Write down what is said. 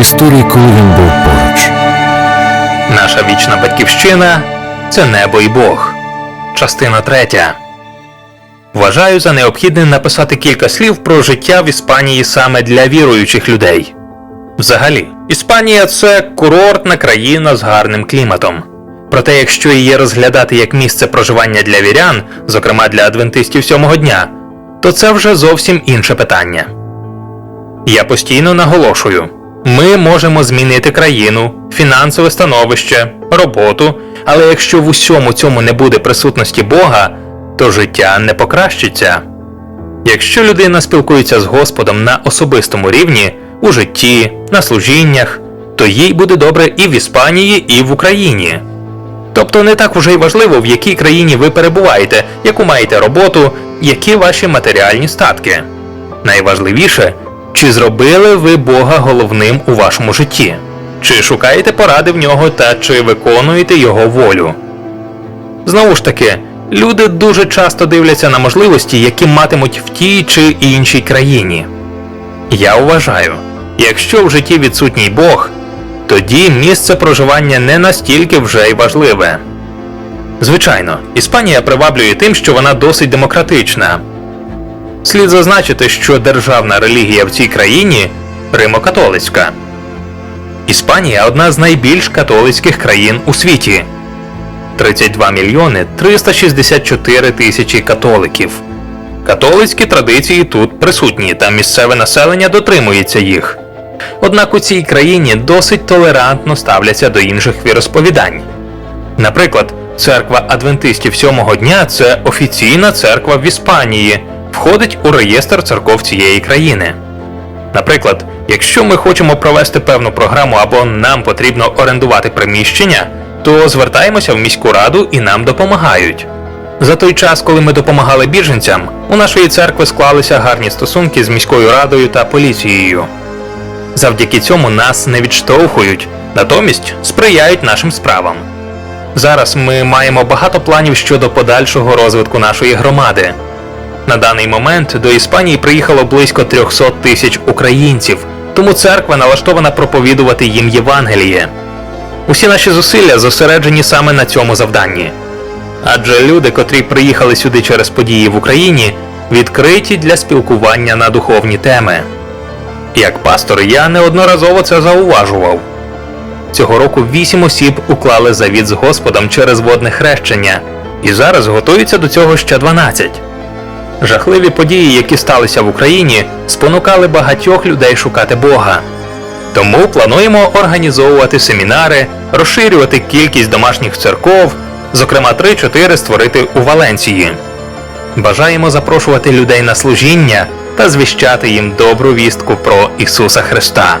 Історії, коли він був поруч. Наша вічна батьківщина це небо і Бог. Частина третя. Вважаю за необхідне написати кілька слів про життя в Іспанії саме для віруючих людей. Взагалі, Іспанія це курортна країна з гарним кліматом. Проте, якщо її розглядати як місце проживання для вірян, зокрема для адвентистів сьомого дня, то це вже зовсім інше питання. Я постійно наголошую: ми можемо змінити країну, фінансове становище, роботу, але якщо в усьому цьому не буде присутності Бога, то життя не покращиться. Якщо людина спілкується з Господом на особистому рівні, у житті, на служіннях, то їй буде добре і в Іспанії, і в Україні. Тобто не так уже й важливо, в якій країні ви перебуваєте, яку маєте роботу, які ваші матеріальні статки. Найважливіше, чи зробили ви Бога головним у вашому житті, чи шукаєте поради в нього та чи виконуєте його волю. Знову ж таки, люди дуже часто дивляться на можливості, які матимуть в тій чи іншій країні. Я вважаю, якщо в житті відсутній Бог, тоді місце проживання не настільки вже й важливе. Звичайно, Іспанія приваблює тим, що вона досить демократична. Слід зазначити, що державна релігія в цій країні римокатолицька. Іспанія одна з найбільш католицьких країн у світі. 32 мільйони 364 тисячі католиків. Католицькі традиції тут присутні, та місцеве населення дотримується їх. Однак у цій країні досить толерантно ставляться до інших віросповідань. Наприклад, церква адвентистів сьомого дня це офіційна церква в Іспанії, входить у реєстр церков цієї країни. Наприклад, якщо ми хочемо провести певну програму або нам потрібно орендувати приміщення, то звертаємося в міську раду і нам допомагають. За той час, коли ми допомагали біженцям, у нашої церкви склалися гарні стосунки з міською радою та поліцією. Завдяки цьому нас не відштовхують, натомість сприяють нашим справам. Зараз ми маємо багато планів щодо подальшого розвитку нашої громади. На даний момент до Іспанії приїхало близько 300 тисяч українців, тому церква налаштована проповідувати їм Євангеліє. Усі наші зусилля зосереджені саме на цьому завданні. Адже люди, котрі приїхали сюди через події в Україні, відкриті для спілкування на духовні теми. Як пастор я неодноразово це зауважував. Цього року вісім осіб уклали завіт з Господом через водне хрещення, і зараз готуються до цього ще 12. Жахливі події, які сталися в Україні, спонукали багатьох людей шукати Бога. Тому плануємо організовувати семінари, розширювати кількість домашніх церков, зокрема 3-4 створити у Валенції. Бажаємо запрошувати людей на служіння та звіщати їм добру вістку про Ісуса Христа.